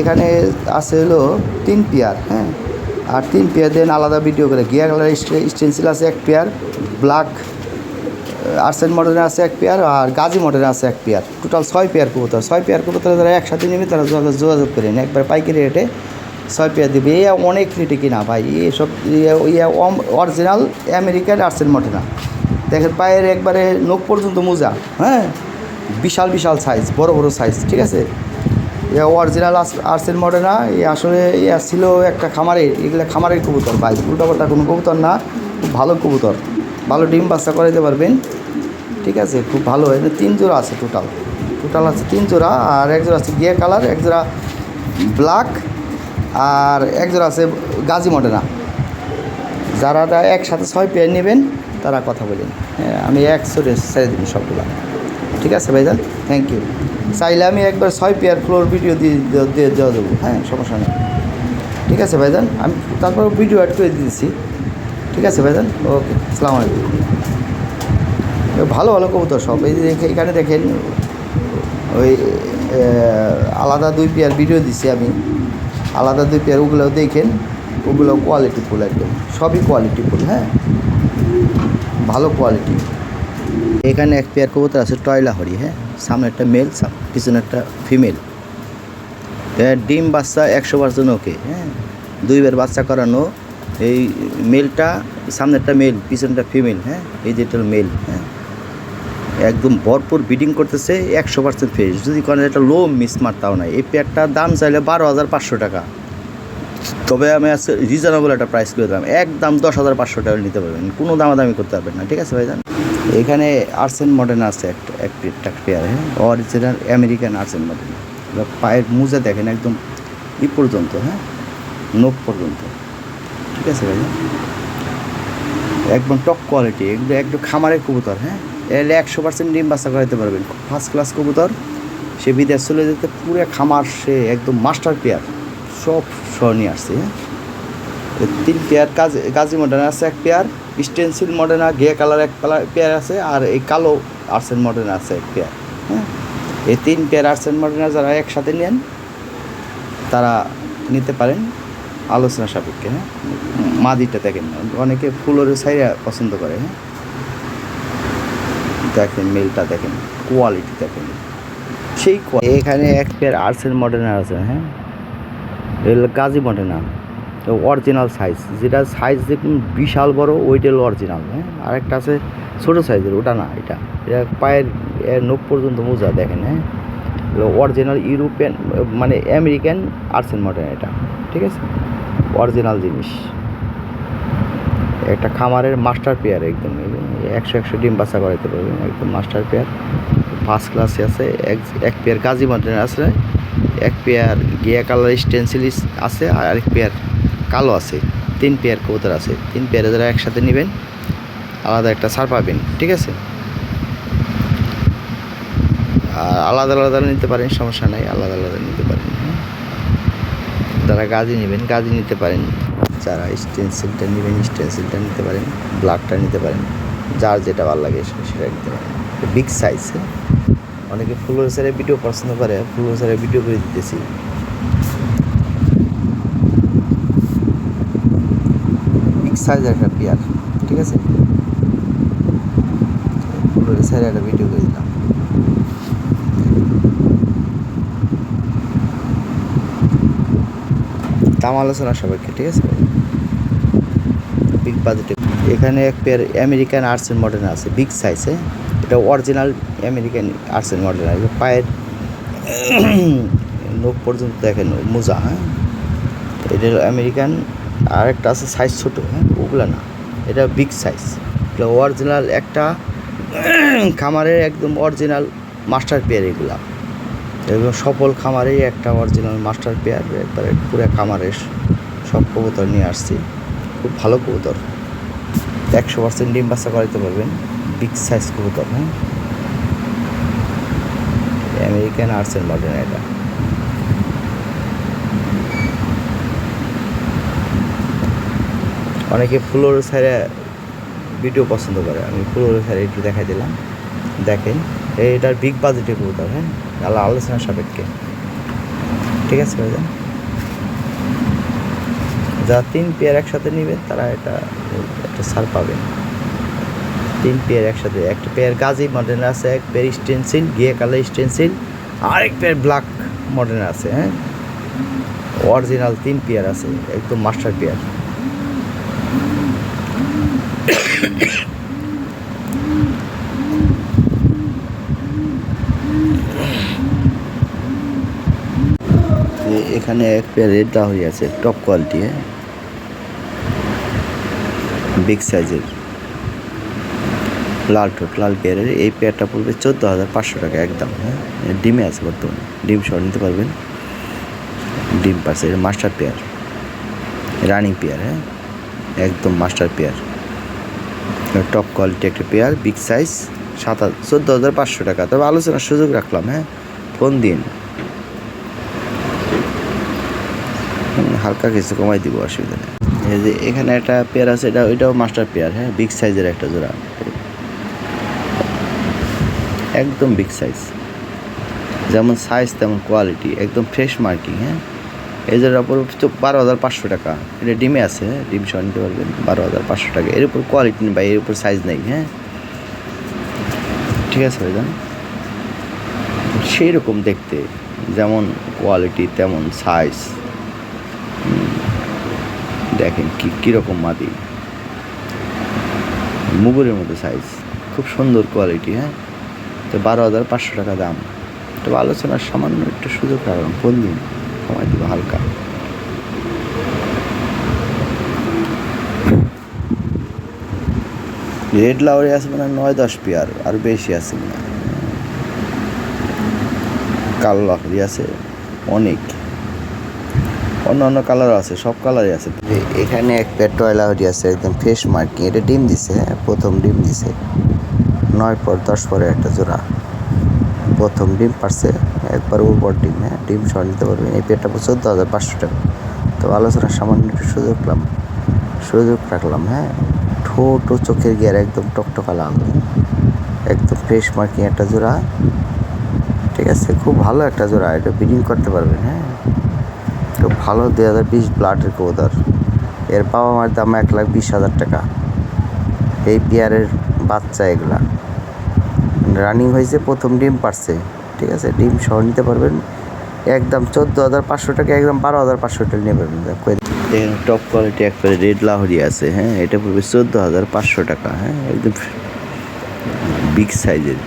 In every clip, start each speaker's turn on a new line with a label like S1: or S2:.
S1: এখানে আছে হলো তিন পেয়ার হ্যাঁ। আর তিন পেয়ার দেন আলাদা ভিডিও করে। গিয়ার কালার স্টেন্সিল আছে এক পেয়ার ব্ল্যাক আর্সেন মডেলের আছে এক পেয়ার আর গাজী মডেলের আছে এক পেয়ার। টোটাল ছয় পেয়ার কবুতর। ছয় পেয়ার কবুতর যারা একসাথে নেবে, তারা যোগাযোগ করে নিন। একবার পাইকারি রেটে ছয় পেয়ার দেবে। এ অনেক রেটে কিনা ভাই। এসব অরিজিনাল আমেরিকান আর্সেন মডেনা দেখেন পায়ের একবারে নোক পর্যন্ত মোজা হ্যাঁ। বিশাল বিশাল সাইজ বড় বড় সাইজ ঠিক আছে? অরিজিনাল আর্সেন মডেনা এই আসলে ইয়া ছিল একটা খামারে, এগুলো খামারের কবুতর, ভাই। উল্টাপাল্টা কোনো কবুতর না, খুব ভালো কবুতর। ভালো ডিম বাচ্চা করাইতে পারবেন। ঠিক আছে, খুব ভালো। এখানে তিন জোড়া আছে টোটাল টোটাল আছে তিন জোড়া, আর এক জোড়া আছে গিয়ে কালার এক জোড়া ব্ল্যাক আর এক জোড়া আছে গাজী মডেনা যারা একসাথে ছয় পেয়ার নেবেন, তারা কথা বলেন। হ্যাঁ আমি একশো ছেড়ে দিন সবগুলো। ঠিক আছে ভাইজান? থ্যাংক ইউ চাইলে আমি একবার ছয় পেয়ার ফ্লোর ভিডিও দিয়ে দিয়ে- দেওয়া দেবো। হ্যাঁ সমস্যা নেই। ঠিক আছে ভাইজান? আমি তারপর ভিডিও অ্যাড করে দিয়েছি ঠিক আছে ভাইজান? ওকে আসসালামু আলাইকুম। ভালো ভালো কবুতর সব। এই দেখে- এখানে দেখেন, ওই আলাদা দুই পেয়ার ভিডিও দিছি আমি। আলাদা দুই পেয়ার ওগুলো দেখেন। ওগুলো কোয়ালিটি ফুল একদম। সবই কোয়ালিটি ফুল হ্যাঁ? ভালো কোয়ালিটি এখানে এক পেয়ার কবুতর আছে টয়লা হরি হ্যাঁ? সামনে একটা মেল পিছনে একটা ফিমেল ডিম বাচ্চা একশো পার্সেন্ট ওকে হ্যাঁ? দুইবার বাচ্চা করানো, এই মেলটা সামনেরটা মেল পিছনটা ফিমেল হ্যাঁ? এই যেটা মেল হ্যাঁ? একদম ভরপুর বিডিং করতেছে, একশো পার্সেন্ট ফ্রেশ যদি কোনো একটা লো মিস মারতাও নাই, এই পেয়ারটার দাম চাইলে বারো হাজার পাঁচশো টাকা। তবে আমি আজকে রিজনেবল একটা প্রাইস করে দিলাম। একদম দশ হাজার পাঁচশো টাকা নিতে পারবেন। কোনো দামাদামি করতে পারবেন না, ঠিক আছে ভাইজান? এখানে আর্সেন মডার্ন আছে একটা একটা পেয়ার হ্যাঁ? অরিজিনাল আমেরিকান আর্সেন মডার্ন পায়ের মুজা দেখেন একদম ই পর্যন্ত হ্যাঁ? নোক পর্যন্ত। ঠিক আছে ভাইজান? একদম টপ কোয়ালিটি একদম একদম খামারের কবুতর হ্যাঁ? এলে একশো পার্সেন্ট ডিম বাচ্চা করাতে পারবেন। ফার্স্ট ক্লাস কবুতর, সে বিদেশ চলে যেতে, পুরো খামার সে একদম মাস্টার পেয়ার সব সহ আসছে। হ্যাঁ তিন পেয়ার কাজ গাজি মডার্ন আছে এক পেয়ার, স্টেন্সিল মডার্ন ঘিয়া কালার এক কালার পেয়ার আছে আর এই কালো আর্সেন মডার্ন আছে এক পেয়ার হ্যাঁ? এই তিন পেয়ার আর্সেন মডার্ন যারা একসাথে নেন, তারা নিতে পারেন আলোচনা সাপেক্ষে হ্যাঁ? মাদিটা দেখেন অনেকে ফুলের সাইরা পছন্দ করে হ্যাঁ? দেখেন মেলটা দেখেন, কোয়ালিটি দেখেন, সেই এখানে এক পেয়ার আর্টসের মডেনার আছে হ্যাঁ? এগুলো গাজী মডেনার অরিজিনাল সাইজ যেটা সাইজ দেখুন বিশাল বড় ওইটাল অরিজিনাল হ্যাঁ? আরেকটা আছে ছোটো সাইজের ওটা না, এটা। এটা পায়ের নোক পর্যন্ত মোজা, দেখেন হ্যাঁ? অরিজিনাল ইউরোপিয়ান মানে আমেরিকান আর্সেন মডেন এটা, ঠিক আছে? অরিজিনাল জিনিস। একটা খামারের মাস্টার পেয়ার একদম একশো একশো ডিম বাচ্চা করাইতে পারবেন, একদম মাস্টার পেয়ার ফার্স্ট ক্লাসে আছে, এক এক পেয়ার গাজী মডেল আছে এক পেয়ার গিয়া কালার স্টেন্সিলিস আছে আর আরেক পেয়ার কালো আছে। তিন পেয়ার কবুতর আছে। তিন পেয়ারে যারা একসাথে নেবেন, আলাদা একটা ছাড় পাবেন, ঠিক আছে? আর আলাদা আলাদা নিতে পারেন, সমস্যা নাই, আলাদা আলাদা নিতে পারেন। যারা গাজি নেবেন, গাজি নিতে পারেন। যারা স্টেন্সিলটা নেবেন স্টেন্সিলটা নিতে পারেন ব্লাকটা নিতে পারেন, যার যেটা ভালো লাগে সেটা নিতে পারেন। বিগ সাইজ অনেকে ফুলের সারে ভিডিও পছন্দ করে ফুলের সারে ভিডিও করে দিতেছি। বিগ সাইজ একটা ঠিক আছে? ফুলের সারে একটা ভিডিও করে দিলাম। দাম আলোচনা সবাইকে, ঠিক আছে? বিগ বাজেটে এখানে এক পেয়ার আমেরিকান আর্টস মডার্ন আছে বিগ সাইজে এটা original American arts and Modena আছে পায়ের নোক পর্যন্ত দেখেন, মোজা হ্যাঁ? এটা আমেরিকান আর একটা আছে সাইজ ছোটো হ্যাঁ? ওগুলো না, এটা বিগ সাইজ এটা অরিজিনাল একটা খামারের একদম অরিজিনাল মাস্টার পেয়ার এগুলা। এবং সফল খামারেই একটা অরিজিনাল মাস্টার পেয়ার একবারে পুরো খামারের সব কবুতর নিয়ে আসছি। খুব ভালো কবুতর। একশো পার্সেন্ট ডিম বাচ্চা করাইতে পারবেন। বিগ সাইজ কবুতর হ্যাঁ? আমেরিকান আর্টসের মডেল এটা। অনেকে ফ্লোর সাইডে ভিডিও পছন্দ করে, আমি ফ্লোর সাইডে একটু দেখাই দিলাম। দেখেন, এটার বিগ বাজেটের কবুতর হ্যাঁ? আল্লাহ আলোচনা সাপেক্ষে। ঠিক আছে ভাইজান যারা তিন পেয়ার একসাথে নেবেন, তারা এটা, একটা ছাড় পাবেন। তিন পেয়ার একসাথে। একটা পেয়ার গাজি মডেল আছে, এক পেয়ার স্টেন্সিল গিয়ে কালার স্টেন্সিল আরেক পেয়ার ব্ল্যাক মডেল আছে হ্যাঁ? অরিজিনাল তিন পেয়ার আছে, একদম মাস্টার পেয়ার এখানে এক পেয়ার রেড লাহরি আছে টপ কোয়ালিটি হ্যাঁ? বিগ সাইজের লাল ঠোঁট লাল পেয়ারের এই পেয়ারটা পড়বে চোদ্দ হাজার পাঁচশো টাকা একদম হ্যাঁ? ডিমে আছে বর্তমানে। ডিম সহ নিতে পারবেন। ডিম পাশে মাস্টার পেয়ার। রানিং পেয়ার হ্যাঁ? একদম মাস্টার পেয়ার। টপ কোয়ালিটি একটা পেয়ার, বিগ সাইজ, সাত হাজার চোদ্দ হাজার পাঁচশো টাকা। তবে আলোচনার সুযোগ রাখলাম হ্যাঁ? ফোন দিন? হালকা কিছু কমাই দিব, অসুবিধা নেই। এই যে এখানে একটা পেয়ার আছে, এটা ওইটাও মাস্টার পেয়ার হ্যাঁ? বিগ সাইজের একটা জোড়া। একদম বিগ সাইজ যেমন সাইজ তেমন কোয়ালিটি একদম ফ্রেশ মার্কিং হ্যাঁ? উপর তো বারো হাজার পাঁচশো টাকা। এটা ডিমে আছে, ডিম সহ নিতে পারবেন, বারো হাজার পাঁচশো টাকা। এর উপর কোয়ালিটি নেই বা এর উপর সাইজ নেই হ্যাঁ? ঠিক আছে ভাইজান? সেই রকম দেখতে, যেমন কোয়ালিটি তেমন সাইজ দেখেন কি, কীরকম মাদি। মুগুরের মতো সাইজ খুব সুন্দর কোয়ালিটি হ্যাঁ? তো বারো হাজার পাঁচশো টাকা দাম। তো আলোচনার সামান্য একটু সুযোগ রাখলাম কোন দিন কমাই দিব হালকা। রেড লাউরি আছে মানে নয় দশ পেয়ার, আর বেশি আছে না কালো লাকড়ি আছে অনেক। অন্য অন্য কালারও আছে, সব কালারই আছে। এখানে এক পেয়ার টয়লাহরি আছে, একদম ফ্রেশ মার্কিং, এটা ডিম দিছে হ্যাঁ প্রথম ডিম দিছে। নয় পর দশ পরে একটা জোড়া। প্রথম ডিম পারছে, একবার উপর ডিম হ্যাঁ ডিম সহ নিতে পারবেন এই পেয়ারটা চোদ্দ হাজার পাঁচশো টাকা। তো আলোচনার সামান্য একটু সুযোগ রাখলাম সুযোগ রাখলাম হ্যাঁ? ঠোঁট ও চোখের গিয়ার একদম টকটকা লাল। একদম ফ্রেশ মার্কিং একটা জোড়া। ঠিক আছে, খুব ভালো একটা জোড়া। এটা ব্রিডিং করতে পারবেন হ্যাঁ? খুব ভালো দুই হাজার বিশ ব্লাডের কবুতর এর বাবা মার দাম এক লাখ বিশ হাজার টাকা। এই পেয়ারের বাচ্চা এগুলা। রানিং হয়েছে, প্রথম ডিম পারছে। ঠিক আছে? ডিম সহ নিতে পারবেন। একদম চোদ্দ হাজার পাঁচশো টাকা, একদম বারো হাজার পাঁচশো টাকা নিয়ে পারবেন। এখানে টপ কোয়ালিটি একবারে রেড লাহরি আছে হ্যাঁ? এটা পড়বে চোদ্দ হাজার পাঁচশো টাকা হ্যাঁ? একদম বিগ সাইজের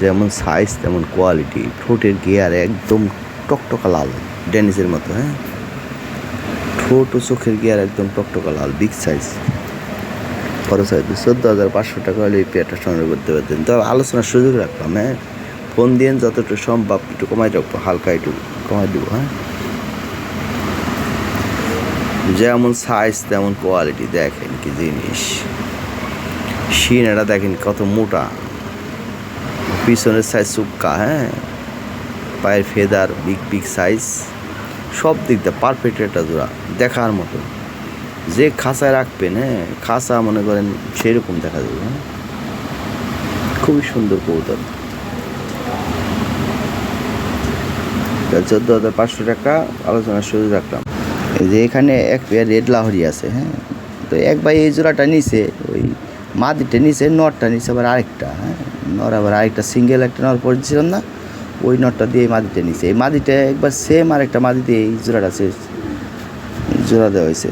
S1: যেমন সাইজ তেমন কোয়ালিটি ঠোঁটের গিয়ার একদম টকটকা লাল ডেনিসের মতো হ্যাঁ? ঠোঁট ও চোখের গিয়ার একদম টকটকা লাল বিগ সাইজ খরচ হয়তো চোদ্দ হাজার পাঁচশো টাকা হলে এই পেয়ারটা সংগ্রহ করতে পারতেন। তো আলোচনার সুযোগ রাখলাম হ্যাঁ? ফোন দিয়ে যতটুকু সম্ভব একটু কমাই রাখব হালকা একটু কমাই দেবো হ্যাঁ? যেমন সাইজ তেমন কোয়ালিটি দেখেন কি জিনিস। শিনাটা দেখেন কত মোটা। পিছনের সাইজ চুক্কা হ্যাঁ? পায়ের ফেদার বিগ বিগ সাইজ সব দিক দিয়ে পারফেক্ট একটা জোড়া, দেখার মতো। যে খাঁচায় রাখবেন হ্যাঁ খাঁচা মনে করেন সেরকম দেখা যাবে হ্যাঁ। খুবই সুন্দর কবুতর। চোদ্দ হাজার পাঁচশো টাকা, আলোচনার সুযোগ রাখলাম। যে এখানে এক পেয়ার রেড লাহরি আছে হ্যাঁ। তো এক ভাই এই জোড়াটা নিছে, ওই মাদিটা নিছে, নটটা নিছে, আবার আরেকটা হ্যাঁ। নর আবার আরেকটা সিঙ্গেল একটা নর পড়েছিলাম না, ওই নটটা দিয়ে এই মাদিটা নিছে। এই মাদিটা একবার সেম আরেকটা মাদি দিয়ে এই জোড়াটা সে জোড়া দেওয়া হয়েছে।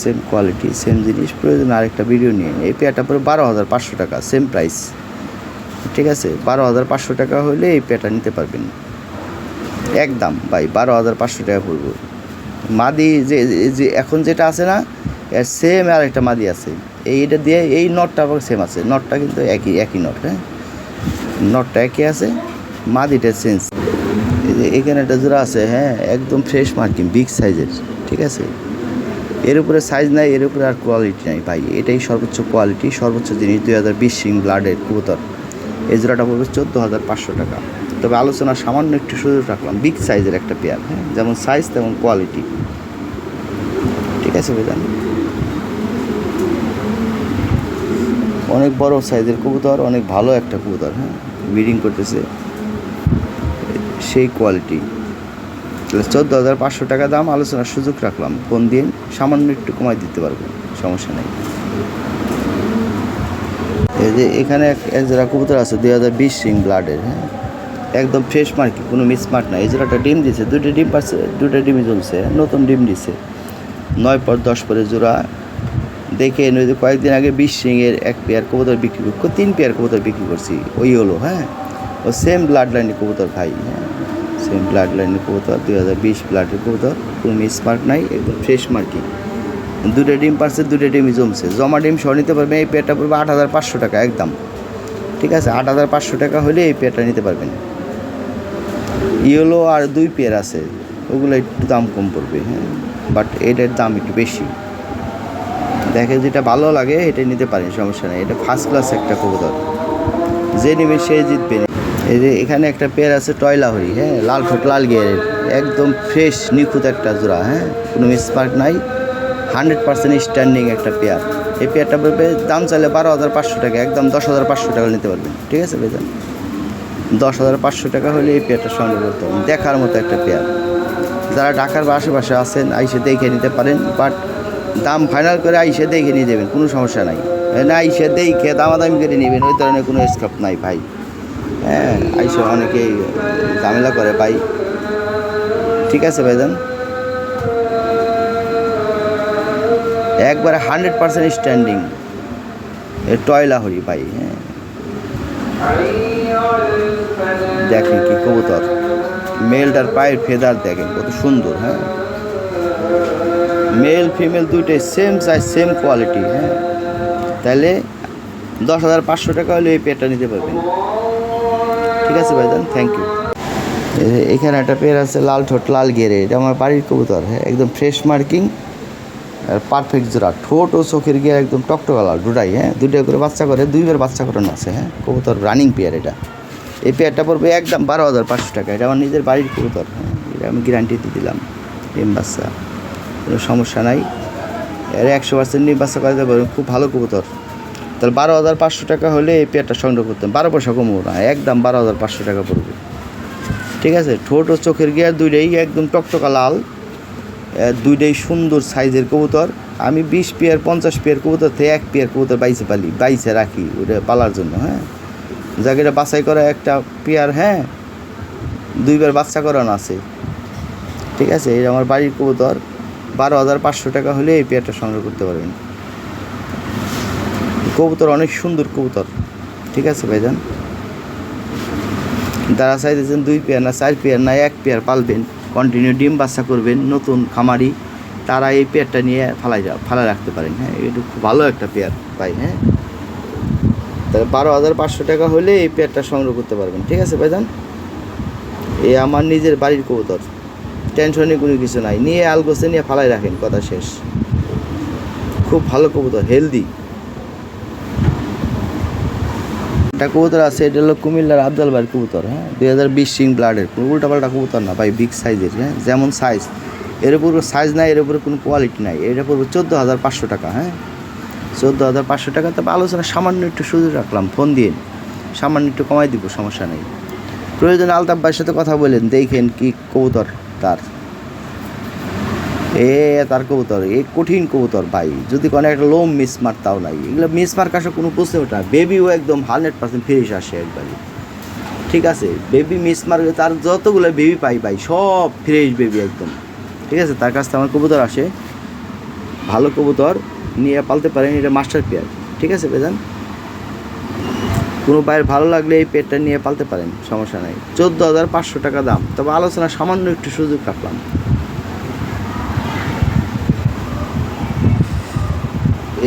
S1: সেম কোয়ালিটি সেম জিনিস, প্রয়োজন আরেকটা ভিডিও নিয়ে নিন। এই পেয়ারটা পরে বারো হাজার পাঁচশো টাকা সেম প্রাইস ঠিক আছে? বারো হাজার পাঁচশো টাকা হলে এই পেয়ারটা নিতে পারবেন। একদম, ভাই, বারো হাজার পাঁচশো টাকা পড়ব। মাদি যে যে, এখন যেটা আছে না সেম আর একটা মাদি আছে। এইটা দিয়ে, এই নটটা আবার সেম আছে। নটটা কিন্তু একই একই নট হ্যাঁ? নটটা একই আছে, মাদিটা চেঞ্জ এখানে একটা জোড়া আছে হ্যাঁ? একদম ফ্রেশ মার্কিং বিগ সাইজের ঠিক আছে? এর উপরে সাইজ নাই, এর উপরে আর কোয়ালিটি নাই ভাই। এটাই সর্বোচ্চ কোয়ালিটি সর্বোচ্চ জিনিস দুই হাজার বিশ সিং ব্লাডের কবুতর। এই জোড়াটা পড়বে চোদ্দ হাজার পাঁচশো টাকা। তবে আলোচনা সামান্য একটু সুযোগ রাখলাম বিগ সাইজের একটা পেয়ার হ্যাঁ? যেমন সাইজ তেমন কোয়ালিটি ঠিক আছে ভাইজান? অনেক বড় সাইজের কবুতর, অনেক ভালো একটা কবুতর হ্যাঁ? ব্রিডিং করতেছে। সেই কোয়ালিটি চোদ্দ হাজার পাঁচশো টাকা দাম, আলোচনার সুযোগ রাখলাম। কোন দিন সামান্য একটু কমাই দিতে পারব, সমস্যা নেই। এই যে এখানে এক জোড়া কবুতর আছে, দুই হাজার বিশ সিং ব্লাডের হ্যাঁ? একদম ফ্রেশ মার্কি কোনো মিসমার্ক নাই। এই জোড়াটা ডিম দিছে দুটো ডিম পাচ্ছে দুটো ডিমই জ্বলছে, নতুন ডিম দিছে। নয় পর দশ পরে জোড়া। দেখে যে কয়েকদিন আগে বিশ সিংয়ের এক পেয়ার কবুতর বিক্রি কর তিন পেয়ার কবুতর বিক্রি করছি, ওই হলো হ্যাঁ? ও সেম ব্লাড লাইনের কবুতর ভাই হ্যাঁ? সেম ব্লাড লাইনের কবুতর, দুই হাজার বিশ ব্লাডের কবুতর। কোনো মিসমার্ক নাই, একদম ফ্রেশ মার্কিং দুটো ডিম পারছে দুটো ডিমই জমছে। জমা ডিম সহ নিতে পারবেন, এই পেয়ারটা পড়বে আট হাজার পাঁচশো টাকা একদম। ঠিক আছে, আট হাজার পাঁচশো টাকা হলে এই পেয়ারটা নিতে পারবেন। ইয়েলো আর দুই পেয়ার আছে, ওগুলো একটু দাম কম পড়বে হ্যাঁ। বাট এটার দাম একটু বেশি। দেখে যেটা ভালো লাগে, এটা নিতে পারেন, সমস্যা নেই। এটা ফার্স্ট ক্লাস একটা কবুতর। যে নেবে সে জিতবে। এই যে এখানে একটা পেয়ার আছে টয়লা টয়লাহরি হ্যাঁ লাল ঠোঁট, লাল গিয়ারের একদম ফ্রেশ নিখুঁত একটা জোড়া হ্যাঁ কোনো মিসমার্ক নাই হান্ড্রেড পার্সেন্ট স্ট্যান্ডিং একটা পেয়ার। এই পেয়ারটা পড়বে দাম চাইলে বারো হাজার পাঁচশো টাকা, একদম দশ হাজার পাঁচশো টাকা নিতে পারবেন, ঠিক আছে বেতন দশ হাজার পাঁচশো টাকা হলে এই পেয়ারটা সংগ্রহ করতে পারবেন দেখার মতো একটা পেয়ার। যারা ঢাকার বা আশেপাশে আছেন, আইসে দেখে নিতে পারেন বাট দাম ফাইনাল করে আইসে দেখে নিয়ে যাবেন, কোনো সমস্যা নাই। না, আইসে দেখে দামাদামি করে নেবেন, ওই ধরনের কোনো স্কোপ নাই ভাই। হ্যাঁ আইসে অনেকেই ঝামেলা করে, ভাই। ঠিক আছে, ভাইজান। একবারে হান্ড্রেড পার্সেন্ট স্ট্যান্ডিং। টয়লা হরি ভাই হ্যাঁ। দেখেন কি কবুতর। মেলটার পায়ের ফেদার দেখেন, কত সুন্দর হ্যাঁ। মেল, ফিমেল দুইটাই সেম সাইজ সেম কোয়ালিটি হ্যাঁ। তাহলে দশ হাজার পাঁচশো টাকা হলে এই পেটটা নিতে পারবেন। ঠিক আছে ভাইজান? থ্যাংক ইউ এখানে একটা পেয়ার আছে, লাল ঠোঁট, লাল গেরে এটা আমার বাড়ির কবুতর হ্যাঁ একদম ফ্রেশ মার্কিং আর পারফেক্ট জোড়া। ঠোঁট ও চোখের গিয়ে একদম টকটকালা দুটাই হ্যাঁ দুইটা করে বাচ্চা করে দুইবার বাচ্চা করানো আছে হ্যাঁ কবুতর রানিং পেয়ার এটা। এই পেয়ারটা পড়বে একদম বারো হাজার পাঁচশো টাকা। এটা আমার নিজের বাড়ির কবুতর হ্যাঁ এটা আমি গ্যারান্টিতে দিলাম। ডিম বাচ্চা, কোনো সমস্যা নাই। এর একশো পার্সেন্ট ডিম বাচ্চা করাতে পারবেন খুব ভালো কবুতর। তাহলে বারো হাজার পাঁচশো টাকা হলে এই পেয়ারটা সংগ্রহ করতেন বারো পয়সা কমবো না, একদম বারো হাজার পাঁচশো টাকা পড়বে। ঠিক আছে? ঠোঁট ও চোখের গিয়ার দুইটাই একদম টকটকা লাল দুইটাই সুন্দর সাইজের কবুতর। আমি বিশ পেয়ার, পঞ্চাশ পেয়ার কবুতর থেকে এক পেয়ার কবুতর বাইসে পালি বাইসে রাখি ওটা পালার জন্য হ্যাঁ? যাকে, এটা বাছাই করা একটা পেয়ার হ্যাঁ? দুইবার বাচ্চা করানো আছে। ঠিক আছে? এটা আমার বাড়ির কবুতর, বারো হাজার পাঁচশো টাকা হলে এই পেয়ারটা সংগ্রহ করতে পারবেন। কবুতর অনেক সুন্দর কবুতর। ঠিক আছে ভাইজান? যারা চাইতেছেন দুই পেয়ার না, চার পেয়ার না, এক পেয়ার পালবেন কন্টিনিউ ডিম বাচ্চা করবেন, নতুন খামারি, তারা এই পেয়ারটা নিয়ে ফালাই যা ফালাই রাখতে পারেন। হ্যাঁ এটা খুব ভালো একটা পেয়ার ভাই হ্যাঁ? তাহলে বারো হাজার পাঁচশো টাকা হলে এই পেয়ারটা সংগ্রহ করতে পারবেন। ঠিক আছে ভাইজান? এই আমার নিজের বাড়ির কবুতর। টেনশনে কোনো কিছু নাই। নিয়ে আলগোসে নিয়ে ফালাই রাখেন, কথা শেষ। খুব ভালো কবুতর হেলদি একটা কবুতর আছে, এটা হলো কুমিল্লার আবদাল বাড়ির কবুতর হ্যাঁ? দুই হাজার বিশ সিং ব্লাডের কোনো উল্টাপাল্টা কবুতর না ভাই বিগ সাইজের হ্যাঁ? যেমন সাইজ এর উপর সাইজ নাই, এর উপরে কোনো কোয়ালিটি নাই। এটা পড়বে চোদ্দ হাজার পাঁচশো টাকা হ্যাঁ? চোদ্দ হাজার পাঁচশো টাকা, তবে আলোচনা সামান্য একটু সুযোগ রাখলাম ফোন দিয়ে। সামান্য একটু কমাই দিব, সমস্যা নেই। প্রয়োজনে আলতাফ ভাইয়ের সাথে কথা বলেন, দেখেন কি কবুতর তার। এ, তার কবুতর, এ কঠিন কবুতর ভাই। যদি কোনো একটা লোম মিস মার, তাও নাই। এগুলো মিস মার্ক আসা কোনো প্রশ্ন ওঠা বেবিও একদম হান্ড্রেড পার্সেন্ট ফ্রেশ আসে একবারই ঠিক আছে? বেবি মিস মার্ক তার যতগুলো বেবি পাই ভাই, সব ফ্রেশ বেবি একদম। ঠিক আছে? তার কাছ থেকে আমার কবুতর আসে। ভালো কবুতর। নিয়ে পালতে পারেন, এটা মাস্টার পেয়ার ঠিক আছে বেজান কোনো বাইরের ভালো লাগলে এই পেটটা নিয়ে পালতে পারেন। সমস্যা নাই। চোদ্দ হাজার পাঁচশো টাকা দাম। তবে আলোচনা সামান্য একটু সুযোগ রাখলাম।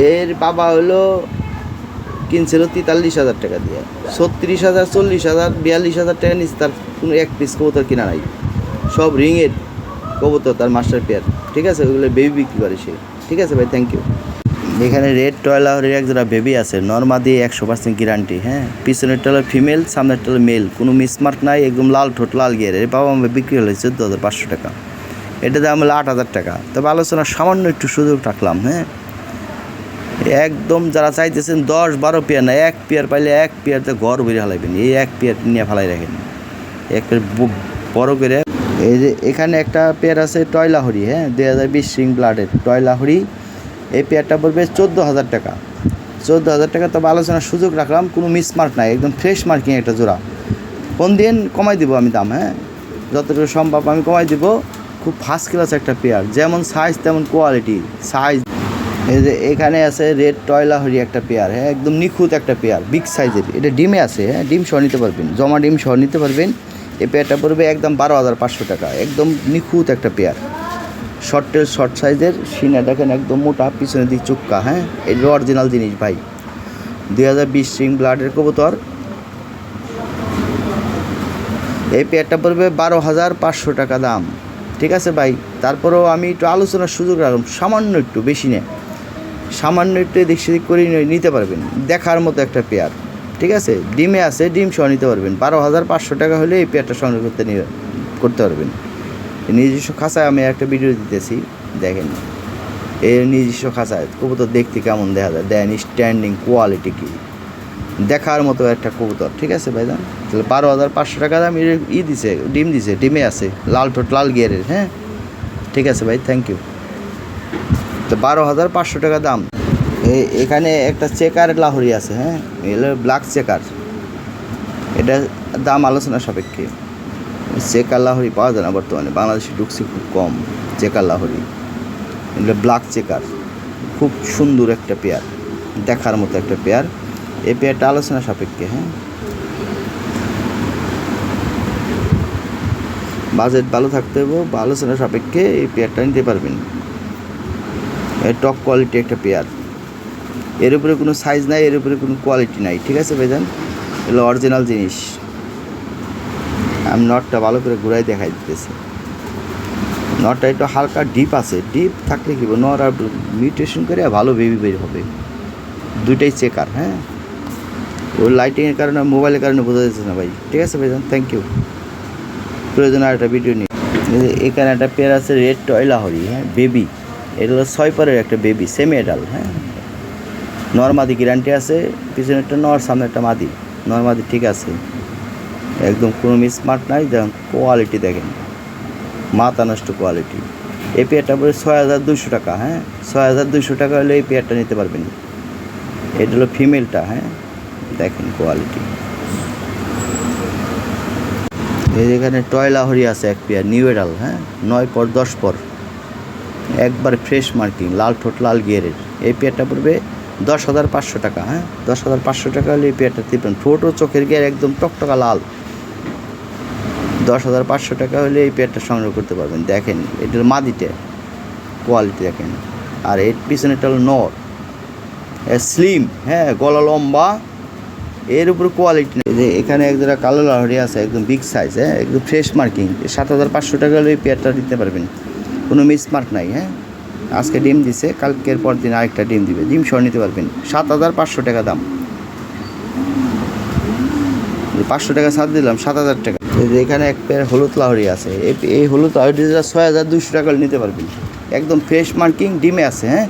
S1: এর বাবা হলো কিনছিল তেতাল্লিশ হাজার টাকা দিয়ে। ছত্রিশ হাজার, চল্লিশ হাজার, বিয়াল্লিশ হাজার টাকা নিচ্ছে তার কোনো এক পিস কবুতর কিনা নাই। সব রিংয়ের কবুতর তার মাস্টার পেয়ার ঠিক আছে? ওগুলো বেবি বিক্রি করে সে। ঠিক আছে ভাই? থ্যাংক ইউ এখানে রেড টয়লারের এক জোড়া বেবি আছে। নর্মা দিয়ে একশো পার্সেন্ট গ্যারান্টি হ্যাঁ? পিছনেরটা হলো ফিমেল সামনেরটা হলো মেল কোনো মিসমার্ক নাই, একদম লাল ঠোঁট, লাল গিয়ার এর বাবা আমার বিক্রি হলো চোদ্দ হাজার পাঁচশো টাকা। এটা দাম হলো আট হাজার টাকা। তবে আলোচনা সামান্য একটু সুযোগ রাখলাম হ্যাঁ? একদম যারা চাইতেছেন দশ বারো পেয়ার না, এক পেয়ার পাইলে এক পেয়ারতে ঘর বেরিয়ে হালাইবেন এই এক পেয়ার নিয়ে ফেলাই রাখেন। এক পেয়ার বড় করে। এই যে এখানে একটা পেয়ার আছে টয়লাহরি হ্যাঁ? দুই হাজার বিশ সিং ব্লাডের টয়লাহরি। এই পেয়ারটা পড়বে চোদ্দ হাজার টাকা। চোদ্দ হাজার টাকা তবে আলোচনার সুযোগ রাখলাম, কোনো মিসমার্ক নাই, একদম ফ্রেশ মার্কিং একটা জোড়া। কোন দিন কমাই দিব আমি দাম হ্যাঁ? যতটুকু সম্ভব আমি কমাই দিব। খুব ফার্স্ট ক্লাস একটা পেয়ার, যেমন সাইজ তেমন কোয়ালিটি সাইজ এই যে এখানে আছে রেড টয়লাহরি একটা পেয়ার হ্যাঁ একদম নিখুঁত একটা পেয়ার, বিগ সাইজের। এটা ডিমে আছে হ্যাঁ ডিম সহ নিতে পারবেন, জমা ডিম সহ নিতে পারবেন। এই পেয়ারটা পড়বে একদম বারো হাজার পাঁচশো টাকা, একদম নিখুঁত একটা পেয়ার। শর্ট টেল শর্ট সাইজের সিনা দেখেন একদম মোটা পিছনে দিক চুক্কা হ্যাঁ এটা অরিজিনাল জিনিস ভাই। দুই হাজার বিশ সিং ব্লাডের কবুতর। এই পেয়ারটা পড়বে বারো হাজার পাঁচশো টাকা দাম, ঠিক আছে ভাই? তারপরেও আমি একটু আলোচনার সুযোগ রাখলাম, সামান্য একটু, বেশি নেই সামান্য একটু এদিক সেদিক করে নিতে পারবেন। দেখার মতো একটা পেয়ার। ঠিক আছে? ডিমে আছে, ডিম সহ নিতে পারবেন। বারো হাজার পাঁচশো টাকা হলে এই পেয়ারটা সংগ্রহ করতে করতে পারবেন। নিজস্ব খাঁচায় আমি একটা ভিডিও দিতেছি। দেখেন। এর নিজস্ব খাঁচায়। কবুতর দেখতে কেমন দেখা যায়? দেন স্ট্যান্ডিং কোয়ালিটি কী? দেখার মতো একটা কবুতর। ঠিক আছে ভাই ভাইজান? তাহলে বারো হাজার পাঁচশো টাকা দাম। ই দিছে, ডিম দিছে, ডিমে আছে। লাল ঠোঁট, লাল গিয়ারের হ্যাঁ? ঠিক আছে, ভাই। থ্যাংক ইউ তো বারো হাজার পাঁচশো টাকা দাম। এখানে একটা চেকার লাহরি আছে হ্যাঁ? এগুলো ব্ল্যাক চেকার এটা দাম আলোচনা সাপেক্ষে। চেকার লাহরি পাওয়া যায় না বর্তমানে, বাংলাদেশে ঢুকছে খুব কম চেকার লাহরি। এগুলো ব্ল্যাক চেকার খুব সুন্দর একটা পেয়ার দেখার মতো একটা পেয়ার এই পেয়ারটা আলোচনা সাপেক্ষে হ্যাঁ? বাজেট ভালো থাকতে হবে বা আলোচনা সাপেক্ষে এই পেয়ারটা নিতে পারবেন। টপ কোয়ালিটি একটা পেয়ার। এর উপরে কোনো সাইজ নাই, এর উপরে কোনো কোয়ালিটি নাই, ঠিক আছে ভাইজান? এগুলো অরিজিনাল জিনিস। আমি নটটা ভালো করে ঘুরাই দেখাই দিতেছি। নটটা একটু হালকা ডিপ আছে। ডিপ থাকলে কি নর আর মিউটেশন করে ভালো বেবি বের হবে। দুইটাই চেকার হ্যাঁ? ওই লাইটিংয়ের কারণে মোবাইলের কারণে বোঝা যাচ্ছে না ভাই। ঠিক আছে ভাইজান থ্যাংক ইউ প্রয়োজন আর একটা ভিডিও নিই এখানে একটা পেয়ার আছে রেড টয়লাহরি হ্যাঁ বেবি এটা হলো ছয় পরের একটা বেবি সেমি এডাল হ্যাঁ? নর্মাদি গ্যারান্টি আছে, পিছনে একটা নর, সামনে একটা মাদি। নর্মাদি ঠিক আছে। একদম কোনো মিসমার্ট নাই, দেখেন কোয়ালিটি দেখেন। মাথা নষ্ট কোয়ালিটি এই পেয়ারটা পড়ে ছয় হাজার দুশো টাকা হ্যাঁ? ছয় হাজার দুশো টাকা হলে এই পেয়ারটা নিতে পারবেন। এটা হলো ফিমেলটা হ্যাঁ? দেখেন কোয়ালিটি এই যেখানে টয়লাহরি আছে এক পেয়ার নিউ এডাল হ্যাঁ? নয় পর, দশ পর। একবার ফ্রেশ মার্কিং লাল ঠোঁট, লাল গিয়ারের এই পেয়ারটা পড়বে দশ হাজার পাঁচশো টাকা হ্যাঁ? দশ হাজার পাঁচশো টাকা হলে এই পেয়ারটা দিবেন ঠোঁট ও চোখের গিয়ার একদম টকটকা লাল। দশ হাজার পাঁচশো টাকা হলে এই পেয়ারটা সংগ্রহ করতে পারবেন। দেখেন, এটার মাদিতে কোয়ালিটি দেখেন। আর এর পিছনেটা হলো নর স্লিম হ্যাঁ গলা লম্বা। এর উপর কোয়ালিটি যে এখানে এক জোড়া কালো লাহরি আছে, একদম বিগ সাইজ হ্যাঁ? একদম ফ্রেশ মার্কিং সাত হাজার পাঁচশো টাকা হলে এই পেয়ারটা দিতে পারবেন। কোনো মিসমার্ক নাই হ্যাঁ? আজকে ডিম দিছে, কালকের পর দিন আরেকটা ডিম দিবে। ডিম সহ নিতে পারবেন। সাত হাজার পাঁচশো টাকা দাম। পাঁচশো টাকা ছাড় দিলাম, সাত হাজার টাকা। এখানে এক পেয়ার হলুদ লাহরি আছে। এই- হলুদ লাহরিটা ছয় হাজার দুশো টাকা নিতে পারবেন। একদম ফ্রেশ মার্কিং ডিমে আছে হ্যাঁ?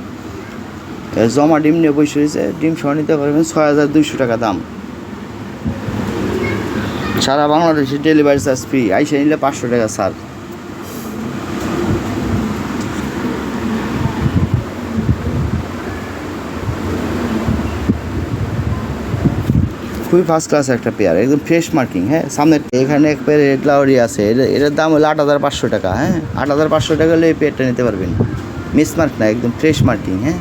S1: জমা ডিম নিয়ে বসে রয়েছে, ডিম সহ নিতে পারবেন ছয় হাজার দুইশো টাকা দাম। সারা বাংলাদেশে ডেলিভারি চার্জ ফ্রি। আইসে নিলে পাঁচশো টাকা ছাড়। খুবই ফার্স্ট ক্লাস একটা পেয়ার একদম ফ্রেশ মার্কিং হ্যাঁ? সামনে এখানে এক পেয়ার রেড লাউরি আছে এটা এটার দাম হলো আট হাজার পাঁচশো টাকা হ্যাঁ? আট হাজার পাঁচশো টাকা হলে এই পেয়ারটা নিতে পারবেন। মিস মার্ক না, একদম ফ্রেশ মার্কিং হ্যাঁ?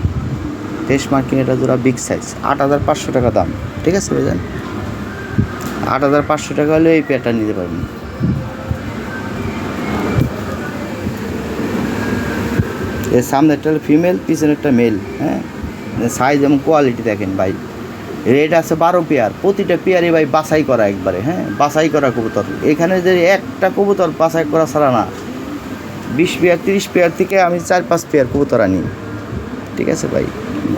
S1: ফ্রেশ মার্কিং এটা জোড়া বিগ সাইজ আট হাজার পাঁচশো টাকা দাম, ঠিক আছে ভাইজান? আট হাজার পাঁচশো টাকা হলে এই পেয়ারটা নিতে পারবেন। এর সামনেরটা হলো ফিমেল পিছনেরটা মেল হ্যাঁ? সাইজ এবং কোয়ালিটি দেখেন ভাই। রেট আছে বারো পেয়ার। প্রতিটা পেয়ারে ভাই বাছাই করা একবারে হ্যাঁ? বাছাই করা কবুতর। এখানে যে একটা কবুতর বাছাই করা ছাড়া না। বিশ পেয়ার, তিরিশ পেয়ার থেকে আমি চার পাঁচ পেয়ার কবুতর আনি। ঠিক আছে ভাই?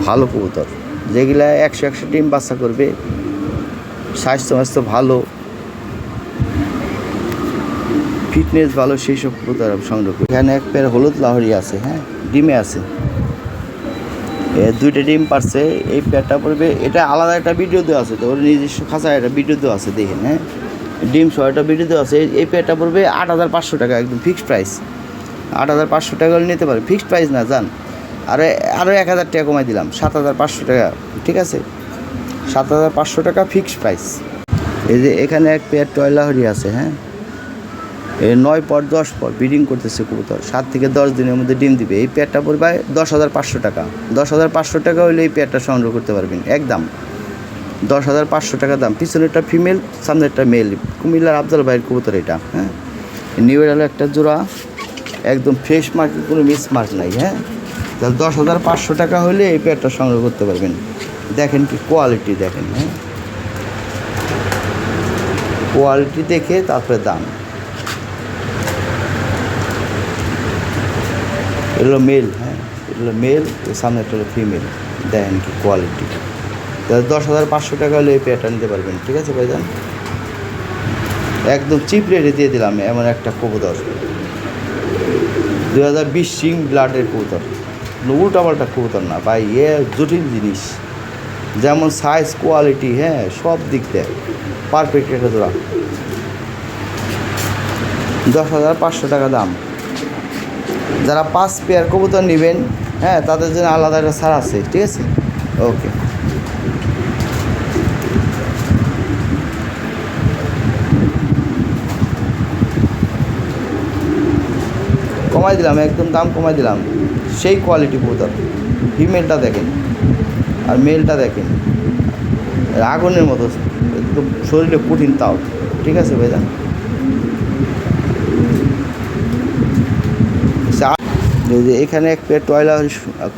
S1: ভালো কবুতর। যেগুলা একশো একশো ডিম বাচ্চা করবে। স্বাস্থ্য মাস্থ্য ভালো। ফিটনেস ভালো, সেই সব কবুতর সংগ্রহ করি। এখানে এক পেয়ার হলুদ লাহরি আছে হ্যাঁ? ডিমে আছে। দুইটা ডিম পারছে, এই পেয়ারটা পড়বে। এটা আলাদা একটা ভিডিও দেওয়া আছে, তো ওর নিজস্ব খাঁচা একটা ভিডিও দেওয়া আছে, দেখেন হ্যাঁ? ডিম সহ একটা ভিডিওতে আছে, এই- পেয়ারটা পড়বে আট হাজার পাঁচশো টাকা, একদম ফিক্সড প্রাইস আট হাজার পাঁচশো টাকা হলে নিতে পারে ফিক্সড প্রাইস না, জান। আরও আরও এক হাজার টাকা কমাই দিলাম, সাত হাজার পাঁচশো টাকা, ঠিক আছে? সাত হাজার পাঁচশো টাকা ফিক্সড প্রাইস এই যে এখানে এক পেয়ার টয়লাহরি আছে হ্যাঁ? নয় পর দশ পর ব্রিডিং করতেছে কবুতর। সাত থেকে দশ দিনের মধ্যে ডিম দিবে। এই পেয়ারটা পড়বে দশ হাজার পাঁচশো টাকা। দশ হাজার পাঁচশো টাকা হলে এই পেয়ারটা সংগ্রহ করতে পারবেন। একদম। দশ হাজার পাঁচশো টাকা দাম। পিছনেরটা ফিমেল সামনেরটা মেল কুমিল্লার আফজাল ভাইয়ের কবুতর এটা হ্যাঁ? নিউ এরাল একটা জোড়া। একদম ফ্রেশ মার্কেট কোনো মিস মার্ক নাই হ্যাঁ? তাহলে দশ হাজার পাঁচশো টাকা হলে এই পেয়ারটা সংগ্রহ করতে পারবেন। দেখেন কি কোয়ালিটি দেখেন হ্যাঁ? কোয়ালিটি দেখে তারপরে দাম। এগুলো মেল হ্যাঁ এগুলো মেল সামনে একটা হলো ফিমেল দেখেন কি কোয়ালিটি তাহলে দশ হাজার পাঁচশো টাকা হলে এই পেয়ারটা নিতে পারবেন, ঠিক আছে ভাইজান? একদম চিপ রেটে দিয়ে দিলাম, এমন একটা কবুতর। দু হাজার বিশ সিং ব্লাডের কবুতর। উল্টা পাল্টা কবুতর না, ভাই, এ জটিল জিনিস। যেমন সাইজ কোয়ালিটি হ্যাঁ সব দিক দিয়ে। পারফেক্ট একটা দশ হাজার পাঁচশো টাকা দাম। যারা পাঁচ পেয়ার কবুতর নেবেন হ্যাঁ তাদের জন্য আলাদা একটা ছাড় আছে, ঠিক আছে? ওকে। কমাই দিলাম, একদম দাম কমাই দিলাম। সেই কোয়ালিটি কবুতর ফিমেলটা দেখেন, আর মেলটা দেখেন। আগুনের মতো শরীরে কঠিন তাও, ঠিক আছে ভাইজান? সা- এই যে এখানে এক পেয়ার টয়লা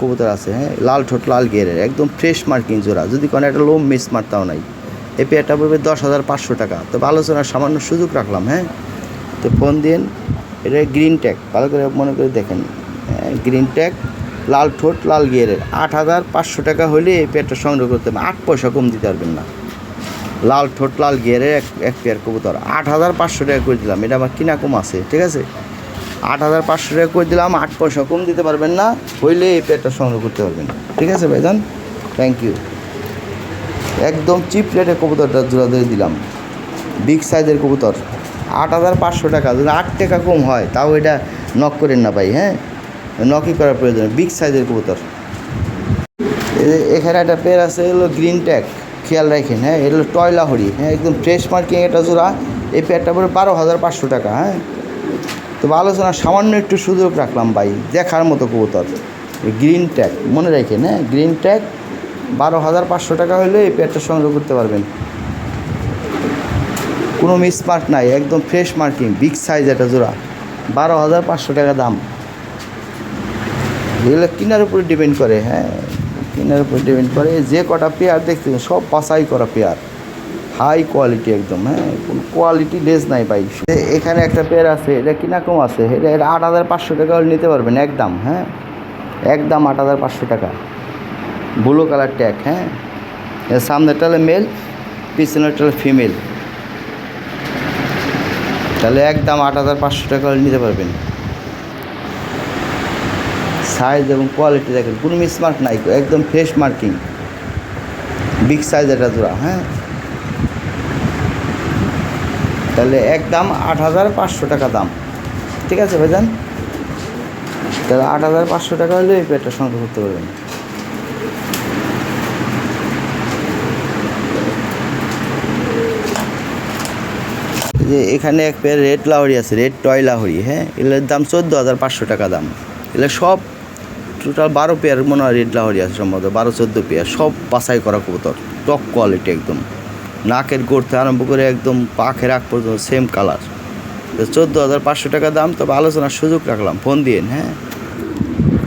S1: কবুতর আছে হ্যাঁ? লাল ঠোঁট, লাল গিয়ারের একদম ফ্রেশ মার্কিং জোড়া। যদি কোনো একটা লোম মিস মারতাও নাই। এই পেয়ারটা পড়বে দশ হাজার পাঁচশো টাকা। তো আলোচনার সামান্য সুযোগ রাখলাম হ্যাঁ? তো ফোন দিন, এটা গ্রিন ট্যাগ ভালো করে মনে করে দেখেন। গ্রিন ট্যাগ লাল ঠোঁট, লাল গিয়ারের আট হাজার পাঁচশো টাকা হলে এই পেয়ারটা সংগ্রহ করতে হবে। আট পয়সা কম দিতে পারবেন না। লাল ঠোঁট, লাল গিয়ারের এক এক পেয়ার কবুতর। আট হাজার পাঁচশো টাকা করে দিলাম। এটা আমার কিনা কম আছে, ঠিক আছে? আট হাজার পাঁচশো টাকা করে দিলাম, আট পয়সা কম দিতে পারবেন না, হইলে এই পেয়ারটা সংগ্রহ করতে পারবেন। ঠিক আছে ভাইজান? থ্যাংক ইউ একদম চিপ রেটে কবুতরটা জোড়া ধরে দিলাম। বিগ সাইজের কবুতর। আট হাজার পাঁচশো টাকা। যদি আট টাকা কম হয়, তাও এটা নক করেন না ভাই হ্যাঁ? নকই করার প্রয়োজন বিগ সাইজের কবুতর। এখানে একটা পেয়ার আছে, এগুলো গ্রিন ট্যাগ খেয়াল রাখেন হ্যাঁ? এগুলো টয়লা হরি হ্যাঁ? একদম ফ্রেশ মার্কিং একটা জোড়া। এই পেয়ারটা পরে বারো হাজার পাঁচশো টাকা হ্যাঁ? তো আলোচনা সামান্য একটু সুযোগ রাখলাম ভাই, দেখার মতো কবুতর। গ্রিন ট্যাগ মনে রাখেন হ্যাঁ? গ্রিন ট্যাগ বারো হাজার পাঁচশো টাকা হলে এই পেয়ারটা সংগ্রহ করতে পারবেন। কোনো মিস মিসমার্ক নাই, একদম ফ্রেশ মার্কিং বিগ সাইজ একটা জোড়া। বারো হাজার পাঁচশো টাকা দাম। এগুলো কেনার উপরে ডিপেন্ড করে হ্যাঁ? কেনার উপরে ডিপেন্ড করে, যে কটা পেয়ার দেখতে সব বাছাই করা পেয়ার হাই কোয়ালিটি একদম হ্যাঁ? কোনো কোয়ালিটি লেস নাই ভাই। এখানে একটা পেয়ার আছে, এটা কিনা আছে, এটা এটা আট হাজার পাঁচশো টাকা হলে নিতে পারবেন, একদম হ্যাঁ? একদম আট হাজার পাঁচশো টাকা। ব্লু কালার ট্যাগ হ্যাঁ? এর সামনেটা মেল পিছনেরটা হলো ফিমেল। তাহলে একদম আট হাজার পাঁচশো টাকা হলে নিতে পারবেন। সাইজ এবং কোয়ালিটি দেখেন, কোনো মিসমার্ক নাই, একদম ফ্রেশ মার্কিং। বিগ সাইজ এটা জোড়া হ্যাঁ? তাহলে একদম আট হাজার পাঁচশো টাকা দাম। ঠিক আছে ভাইজান? তাহলে আট হাজার পাঁচশো টাকা হলে এই পেটটা সংগ্রহ করতে পারবেন। যে এখানে এক পেয়ার রেড লাহরি আছে, রেড টয় লাহরি হ্যাঁ? এগুলোর দাম চোদ্দ হাজার পাঁচশো টাকা দাম। এগুলো সব টোটাল বারো পেয়ার মনে হয় রেড লাহরি আছে সম্ভবত, বারো চোদ্দ পেয়ার, সব বাছাই করা কবুতর টপ কোয়ালিটি একদম। নাকের গোড় থেকে আরম্ভ করে একদম পাখের আগ পর্যন্ত সেম কালার চোদ্দ হাজার পাঁচশো টাকা দাম, তবে আলোচনার সুযোগ রাখলাম ফোন দিন হ্যাঁ।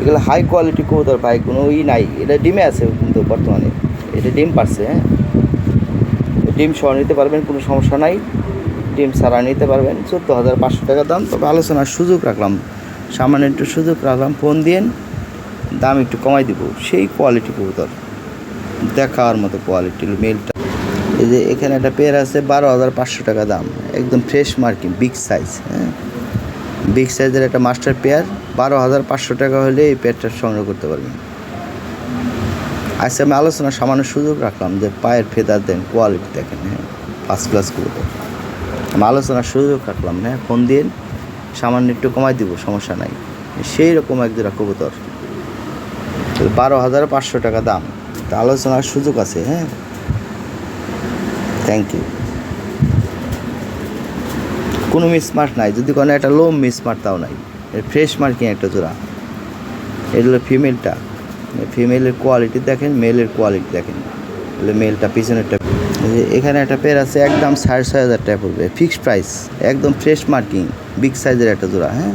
S1: এগুলো হাই কোয়ালিটি কবুতর ভাই, কোনো ই নাই। এটা ডিমে আছে কিন্তু বর্তমানে। এটা ডিম পারছে হ্যাঁ। ডিম সহ নিতে পারবেন, কোনো সমস্যা নাই। ডিম ছাড়া নিতে পারবেন, চোদ্দ হাজার পাঁচশো টাকা দাম, তবে আলোচনার সুযোগ রাখলাম। সামান্য একটু সুযোগ রাখলাম ফোন দিন দাম একটু কমাই দিব। সেই কোয়ালিটি কবুতর, দেখার মতো কোয়ালিটি মেলটা এই যে এখানে একটা পেয়ার আছে, বারো হাজার পাঁচশো টাকা দাম। একদম ফ্রেশ মার্কিং বিগ সাইজ হ্যাঁ? বিগ সাইজের একটা মাস্টার পেয়ার, বারো হাজার পাঁচশো টাকা হলে এই পেয়ারটা সংগ্রহ করতে পারবেন। আজকে আমি আলোচনা সামান্য সুযোগ রাখলাম যে পায়ের ফেদার দেন কোয়ালিটি দেখেন হ্যাঁ? ফার্স্ট ক্লাস কবুতর আমি আলোচনার সুযোগ রাখলাম হ্যাঁ? ফোন দিন, সামান্য একটু কমাই দিব, সমস্যা নাই। সেই রকম এক জোড়া কবুতর। বারো হাজার পাঁচশো টাকা দাম। আলোচনার সুযোগ আছে হ্যাঁ? থ্যাংক ইউ কোনো মিসমার্ক নাই, যদি কোনো একটা লোম মিসমার্ক তাও নাই। এর ফ্রেশ মার্কিং একটা জোড়া। এটা হলো ফিমেলটা ফিমেলের কোয়ালিটি দেখেন মেলের কোয়ালিটি দেখেন। তাহলে মেলটা পিছনেরটা। এখানে একটা পেয়ার আছে, একদম সাড়ে ছয় হাজার টাকা পড়বে। ফিক্সড প্রাইস একদম ফ্রেশ মার্কিং বিগ সাইজের একটা জোড়া হ্যাঁ?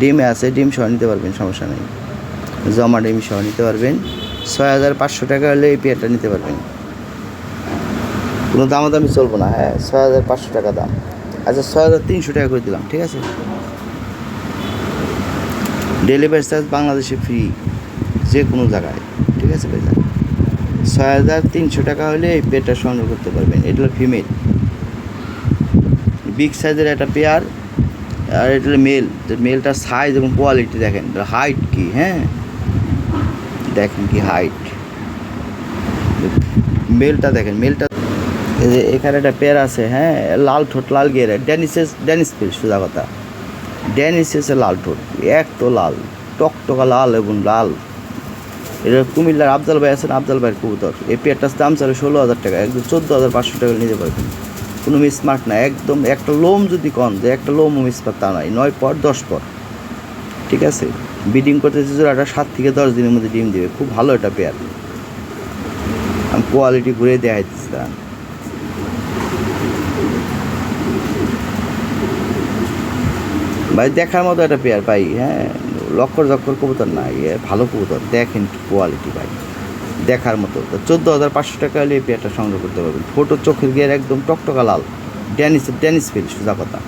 S1: ডিমে আছে, ডিম সহ নিতে পারবেন, সমস্যা নেই। জমা ডিম সহ নিতে পারবেন। ছয় হাজার পাঁচশো টাকা হলে এই পেয়ারটা নিতে পারবেন। কোনো দামাদামি চলবো না হ্যাঁ ছয় হাজার পাঁচশো টাকা দাম। আচ্ছা ছয় হাজার তিনশো টাকা করে দিলাম, ঠিক আছে? ডেলিভারি চার্জ বাংলাদেশে ফ্রি যে কোনো জায়গায়, ঠিক আছে ভাইজান? ছয় হাজার তিনশো টাকা হলে এই পেয়ারটা সংগ্রহ করতে পারবেন, এটা হলো ফিমেল বিগ সাইজের একটা পেয়ার, আর এটা হলো মেল মেলটার সাইজ এবং কোয়ালিটি দেখেন হাইট কি হ্যাঁ? দেখেন কি হাইট মেলটা দেখেন মেলটা যে এখানে একটা পেয়ার আছে হ্যাঁ লাল ঠোঁট, লাল গিয়ে ড্যানিসেস ড্যানিস ফিল সোজা কথা। ড্যানিসেসের লাল ঠোঁট, এক তো লাল টকটকা লাল এবং লাল। এটা কুমিল্লার আফজাল ভাই আছেন, আফজাল ভাইয়ের কবুতর। এই পেয়ারটার দাম চালে ষোলো হাজার টাকা, একদম চোদ্দ হাজার পাঁচশো টাকা নিতে পারবেন। কোনো মিসমার্ক না, একদম একটা লোম যদি কম যে একটা লোমও মিসমার্ক তা নয় নয় পর দশ পর ঠিক আছে? বিডিং করতেছে জোড়াটা সাত থেকে দশ দিনের মধ্যে ডিম দেবে, খুব ভালো একটা পেয়ার। আমি কোয়ালিটি ঘুরে দেওয়া দিচ্ছি ভাই, দেখার মতো একটা পেয়ার ভাই হ্যাঁ লক্কর জক্কর কবুতর না ইয়ে ভালো কবুতর, দেখেন কোয়ালিটি ভাই, দেখার মতো। চোদ্দ হাজার পাঁচশো টাকা হলে এই পেয়ারটা সংগ্রহ করতে পারবেন। ফোটো চোখের গিয়ে একদম টকটকা লাল ড্যানিস ড্যানিস ফিল সোজা কথা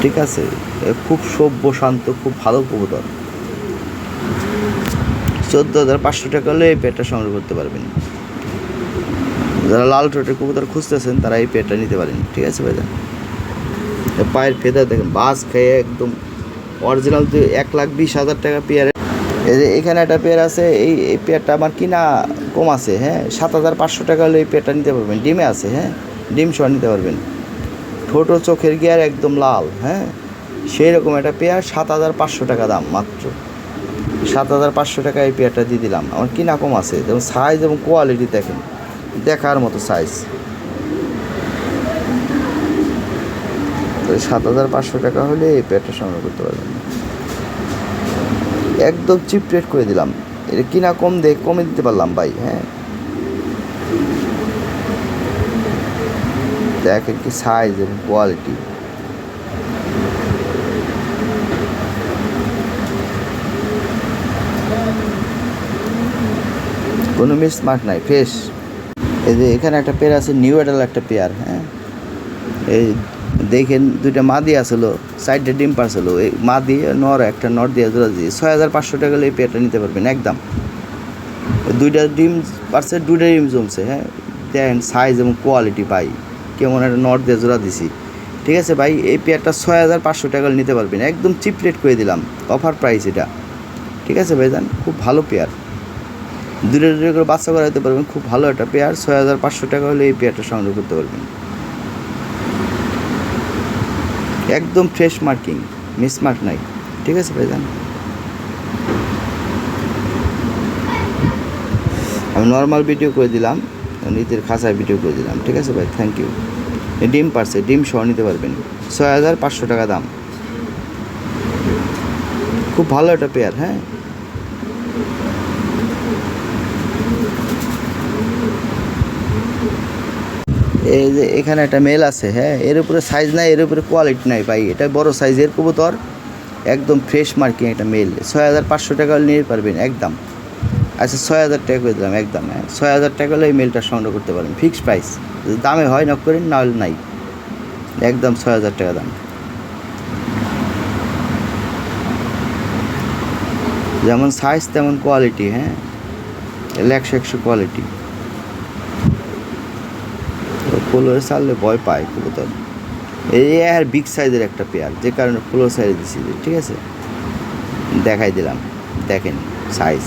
S1: ঠিক আছে? খুব সভ্য, শান্ত, খুব ভালো কবুতর। চোদ্দ হাজার পাঁচশো টাকা হলে এই পেয়ারটা সংগ্রহ করতে পারবেন। যারা লাল ঠোঁটের কবুতর খুঁজতেছেন, তারা এই পেয়ারটা নিতে পারেন। ঠিক আছে এ পায়ের ফেদা দেখেন, বাস খেয়ে একদম অরিজিনাল তো এক লাখ বিশ হাজার টাকা পেয়ারে। এই যে এখানে একটা পেয়ার আছে, এই এই পেয়ারটা আমার কিনা কম আছে হ্যাঁ? সাত হাজার পাঁচশো টাকা হলে এই পেয়ারটা নিতে পারবেন, ডিমে আছে হ্যাঁ? ডিম সহ নিতে পারবেন। ছোটো চোখের গিয়ার একদম লাল হ্যাঁ? সেই রকম একটা পেয়ার, সাত হাজার পাঁচশো টাকা দাম মাত্র। সাত হাজার পাঁচশো টাকা এই পেয়ারটা দিয়ে দিলাম। আমার কিনা কম আছে, যেমন সাইজ এবং কোয়ালিটি দেখেন, দেখার মতো সাইজ সাত হাজার পাঁচশো টাকা হলে এই পেয়ারটা সংগ্রহ করতে পারবেন। একদম চিপ রেট করে দিলাম। এটা কিনা কম দে, কমে দিতে পারলাম ভাই হ্যাঁ। দেখেন কি সাইজ এবং কোয়ালিটি কোনো মিস মার্ক নাই ফ্রেশ এই যে এখানে একটা পেয়ার আছে নিউ এডাল একটা পেয়ার হ্যাঁ। এই দেখেন দুইটা মা মাদি আসলো, সাইডে ডিম পারছিল। এই মাদি নর, একটা নর দিয়ে জোড়া দিয়ে ছয় হাজার পাঁচশো টাকা এই পেয়ারটা নিতে পারবেন, একদম। দুইটা ডিম পারছে, দুইটা ডিম জমছে হ্যাঁ? দেখেন সাইজ এবং কোয়ালিটি পাই কেমন একটা নর দিয়ে জোড়া দিছি। ঠিক আছে ভাই, এই পেয়ারটা ছয় হাজার পাঁচশো টাকা নিতে পারবেন। একদম চিপ রেট করে দিলাম অফার প্রাইস এটা। ঠিক আছে ভাই ভাইজান, খুব ভালো পেয়ার। দূরে দূরে করে বাচ্চা করাতে পারবেন, খুব ভালো একটা পেয়ার। ছয় হাজার পাঁচশো টাকা হলে এই পেয়ারটা সংগ্রহ করতে পারবেন। একদম ফ্রেশ মার্কিং মিসমার্ক নাই। ঠিক আছে ভাইজান? আমি নর্মাল ভিডিও করে দিলাম, নিজের খাঁচায় ভিডিও করে দিলাম। ঠিক আছে ভাই থ্যাংক ইউ ডিম পারছে, ডিম সহ নিতে পারবেন। ছয় হাজার পাঁচশো টাকা দাম। খুব ভালো একটা পেয়ার হ্যাঁ? এই যে এখানে একটা মেল আছে হ্যাঁ? এর উপরে সাইজ নাই, এর উপরে কোয়ালিটি নাই ভাই। এটা বড় সাইজের কবুতর একদম ফ্রেশ মার্কিং একটা মেল। ছয় হাজার পাঁচশো টাকা হলে নিয়ে পারবেন, একদম। আচ্ছা ছয় হাজার টাকা করে দিলাম, একদম হ্যাঁ। ছয় হাজার টাকা হলে এই মেলটা সংগ্রহ করতে পারেন ফিক্সড প্রাইস দামে হয় নক করেন, না হলে নাই। একদম ছয় হাজার টাকা দাম। যেমন সাইজ তেমন কোয়ালিটি হ্যাঁ? একশো একশো কোয়ালিটি ফ্লোরে সারলে ভয় পায় কবুতর। এই আর বিগ সাইজের একটা পেয়ার যে কারণে পোলোর সাইজ দিছি ঠিক আছে? দেখাই দিলাম, দেখেন সাইজ